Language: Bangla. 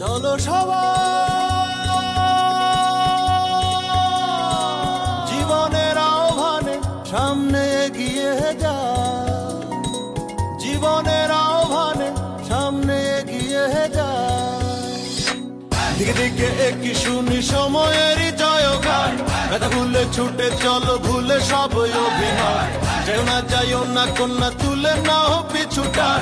চলো সবাই। জীবনের আহ্বানে সামনে এগিয়ে যা। জীবনের আহ্বানে সামনে এগিয়ে যা। দিকে দিকে একই শুনি সময়েরই জয়গান। ব্যথা ভুলে ছুটে চলো, ভুলে সব অভিনয়। যেও না, যাইও না, কন্যা তুলে না হো পিছুটার